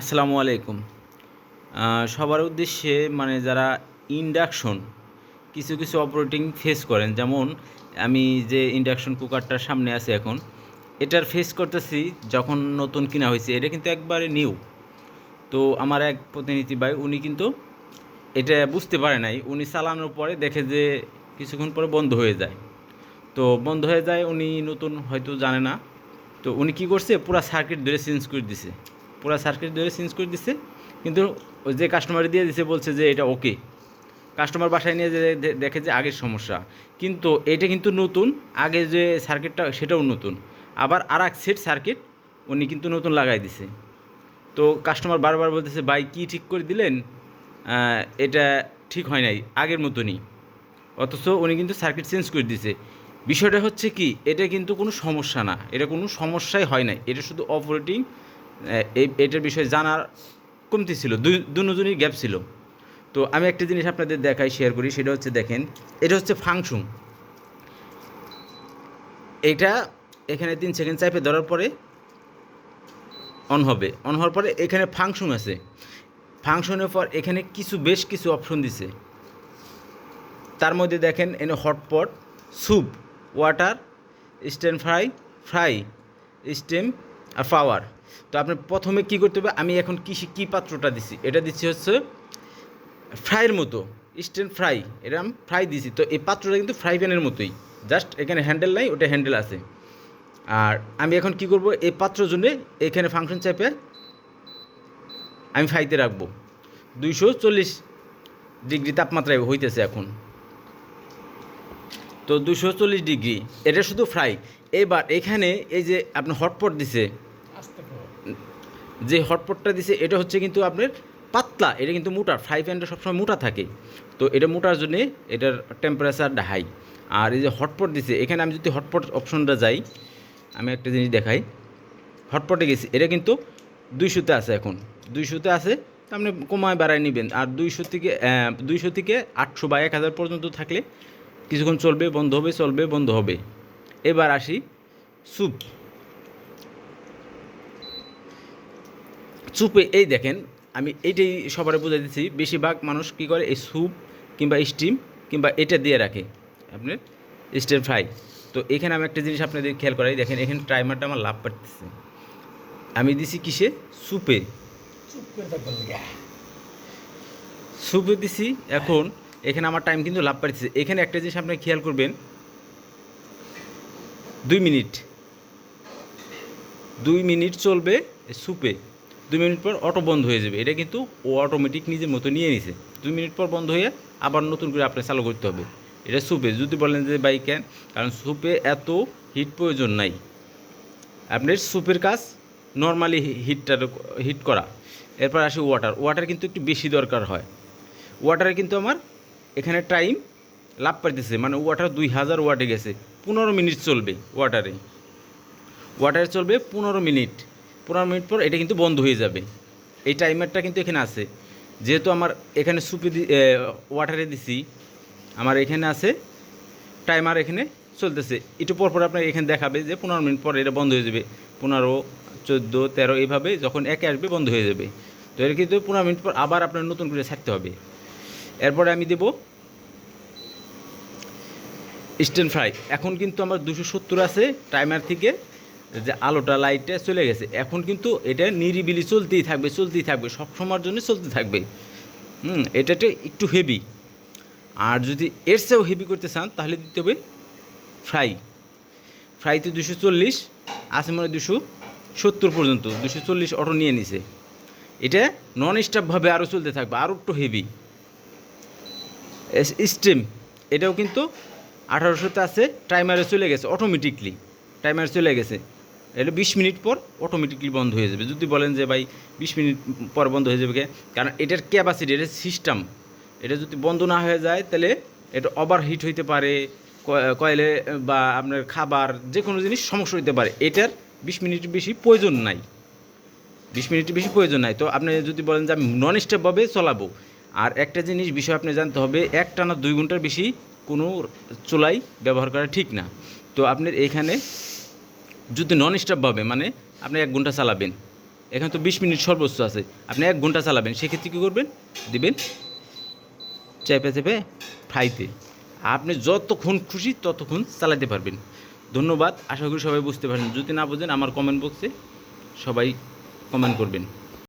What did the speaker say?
আসসালামু আলাইকুম। সবার উদ্দেশ্যে মানে যারা ইন্ডাকশন কিছু কিছু অপারেটিং ফেস করেন, যেমন আমি যে ইন্ডাকশন কুকারটার সামনে আছে এখন, এটার ফেস করতেছি যখন নতুন কিনা হয়েছে, এটা কিন্তু একবারে নিউ তো আমার এক প্রতিনিধি ভাই, উনি কিন্তু এটা বুঝতে পারে নাই, উনি চালানোর পরে দেখে যে কিছুক্ষণ পরে বন্ধ হয়ে যায়। তো বন্ধ হয়ে যায়, উনি নতুন হয়তো জানে না। তো উনি কি করছে, পুরা সার্কিট ধরে চেঞ্জ করে দিছে। পুরা সার্কিট ধরে চেঞ্জ করে দিছে, কিন্তু ওই যে কাস্টমার দিয়ে দিছে বলছে যে এটা ওকে কাস্টমার বাসায় নিয়ে যে দেখে যে আগের সমস্যা। কিন্তু এটা কিন্তু নতুন, আগে যে সার্কিটটা সেটাও নতুন। আবার আর এক সেট সার্কিট উনি কিন্তু নতুন লাগাই দিছে। তো কাস্টমার বারবার বলতেছে, ভাই, কী ঠিক করে দিলেন? এটা ঠিক হয় নাই, আগের মতনই। অথচ উনি কিন্তু সার্কিট চেঞ্জ করে দিছে। বিষয়টা হচ্ছে কি, এটা কিন্তু কোনো সমস্যা না। এটা কোনো সমস্যাই হয় নাই। এটা শুধু অপারেটিং এই, এটার বিষয়ে জানার কমতি ছিল দুজনই গ্যাপ ছিল। তো আমি একটা জিনিস আপনাদের দেখাই শেয়ার করি, সেটা হচ্ছে দেখেন, এটা হচ্ছে ফাংশন এটা এখানে তিন সেকেন্ড চাইপে ধরার পরে অন হবে। অন হওয়ার পরে এখানে ফাংশন আছে। ফাংশনের পর এখানে কিছু, বেশ কিছু অপশন দিছে। তার মধ্যে দেখেন, এনে hotpot soup water stain fry fry stem আর পাওয়ার তো আপনি প্রথমে কি করতে হবে? আমি এখন কী কী পাত্রটা দিছি? এটা দিচ্ছি হচ্ছে ফ্রাইয়ের মতো স্টেন ফ্রাই এটা আমি ফ্রাই দিছি। তো এই পাত্রটা কিন্তু ফ্রাই প্যানের মতোই জাস্ট এখানে হ্যান্ডেল নাই, ওটা হ্যান্ডেল আছে। আর আমি এখন কি করব? এই পাত্র জন্য এখানে ফাংশন চাপে আমি ফ্রাইতে রাখব। দুইশো চল্লিশ ডিগ্রি তাপমাত্রায় হইতেছে এখন। তো দুশো চল্লিশ ডিগ্রি, এটা শুধু ফ্রাই এবার এখানে এই যে আপনি হটপট দিছে যে হটপটটা দিছে, এটা হচ্ছে কিন্তু আপনার পাতলা, এটা কিন্তু মোটা ফ্রাই প্যানটা সবসময় মোটা থাকে। তো এটা মোটার জন্য এটার টেম্পারেচারটা হাই আর এই যে হটপট দিছে, এখানে আমি যদি হটপট অপশনটা যাই, আমি একটা জিনিস দেখাই। হটপটে গেছি, এটা কিন্তু দুইশোতে আছে এখন। দুইশোতে আছে আপনি কমায় বাড়ায় নেবেন। আর দুইশো থেকে দুইশো থেকে আটশো বা এক হাজার পর্যন্ত থাকলে কিছুক্ষণ চলবে, বন্ধ হবে, চলবে, বন্ধ হবে। এবার আসি স্যুপ স্যুপে এই দেখেন আমি এইটাই সবার বুঝাই দিচ্ছি বেশিরভাগ মানুষ কী করে এই স্যুপ কিংবা স্টিম কিংবা এটা দিয়ে রাখে আপনার স্টেম ফ্রাই। তো এখানে আমি একটা জিনিস আপনাদের খেয়াল করাই দেখেন এখানে টাইমারটা আমার লাভ পাচ্ছে আমি দিছি কিসে? স্যুপে স্যুপে দিছি এখন এখানে আমার টাইম কিন্তু লাভ পাচ্ছে এখানে একটা জিনিস আপনি খেয়াল করবেন দুই মিনিট। দুই মিনিট চলবে স্যুপে দুই মিনিট পর অটো বন্ধ হয়ে যাবে। এটা কিন্তু ও অটোমেটিক নিজের মতো নিয়ে নিছে। দুই মিনিট পর বন্ধ হয়ে আবার নতুন করে আপনার চালু করতে হবে। এটা স্যুপে যদি বলেন যে বাইক কেন? কারণ স্যুপে এত হিট প্রয়োজন নাই। আপনার স্যুপের কাজ নর্মালি হিটটার হিট করা। এরপর আসে ওয়াটার ওয়াটার কিন্তু একটু বেশি দরকার হয়। ওয়াটারে কিন্তু আমার এখানে টাইম লাভ পাইতেছে। মানে ওয়াটার দুই হাজার ওয়াটে গেছে। পনেরো মিনিট চলবে ওয়াটারে ওয়াটারে চলবে পনেরো মিনিট। পনেরো মিনিট পর এটা কিন্তু বন্ধ হয়ে যাবে। এই টাইমারটা কিন্তু এখানে আছে। যেহেতু আমার এখানে সুপে দি ওয়াটারে দিছি, আমার এখানে আছে টাইমার এখানে চলতেছে। একটু পর পর আপনার এখানে দেখাবে যে পনেরো মিনিট পর এটা বন্ধ হয়ে যাবে। পনেরো, চোদ্দ, তেরো এইভাবে যখন একে আসবে বন্ধ হয়ে যাবে। তো এটা কিন্তু পনেরো মিনিট পর আবার আপনার নতুন করে ছাড়তে হবে। এরপরে আমি দেবো স্ট্যান্ড ফ্রাই এখন কিন্তু আমার দুশো সত্তর আছে টাইমার থেকে। যে আলোটা, লাইটটা চলে গেছে। এখন কিন্তু এটা নিরিবিলি চলতেই থাকবে চলতেই থাকবে সব সময়ের জন্য চলতে থাকবে। হুম, এটাতে একটু হেভি আর যদি এর চেয়েও হেভি করতে চান, তাহলে দিতে হবে ফ্রাই ফ্রাইতে দুশো চল্লিশ আছে মানে দুশো সত্তর পর্যন্ত, দুশো চল্লিশ অটো নিয়ে নিছে। এটা নন স্টপভাবে আরও চলতে থাকবে আরও একটু হেভি স্টেম এটাও কিন্তু আঠারোশোতে আছে টাইমারে চলে গেছে অটোমেটিকলি টাইমারে চলে গেছে। এটা বিশ মিনিট পর অটোমেটিকলি বন্ধ হয়ে যাবে। যদি বলেন যে, ভাই, বিশ মিনিট পর বন্ধ হয়ে যাবে? কারণ এটার ক্যাপাসিটি এটার সিস্টেম এটা যদি বন্ধ না হয়ে যায়, তাহলে এটা ওভার হিট হইতে পারে, কয়- কয়েলে, বা আপনার খাবার যে কোনো জিনিস সমস্যা হইতে পারে। এটার বিশ মিনিট বেশি প্রয়োজন নাই। বিশ মিনিটের বেশি প্রয়োজন নাই। তো আপনি যদি বলেন যে, আমি নন স্টপভাবে চলাবো। আর একটা জিনিস, বিষয় আপনি জানতে হবে এক টানা দুই ঘণ্টার বেশি কোনো চুলাই ব্যবহার করা ঠিক না। তো আপনার এখানে যদি নন স্টপভাবে মানে আপনি এক ঘণ্টা চালাবেন। এখানে তো বিশ মিনিট সর্বোচ্চ আছে। আপনি এক ঘণ্টা চালাবেন, সেক্ষেত্রে কী করবেন? দিবেন চেপে চেপে ফ্রাইতে আপনি যতক্ষণ খুশি ততক্ষণ চালাতে পারবেন। ধন্যবাদ, আশা করি সবাই বুঝতে পারবেন যদি না বোঝেন, আমার কমেন্ট বক্সে সবাই কমেন্ট করবেন।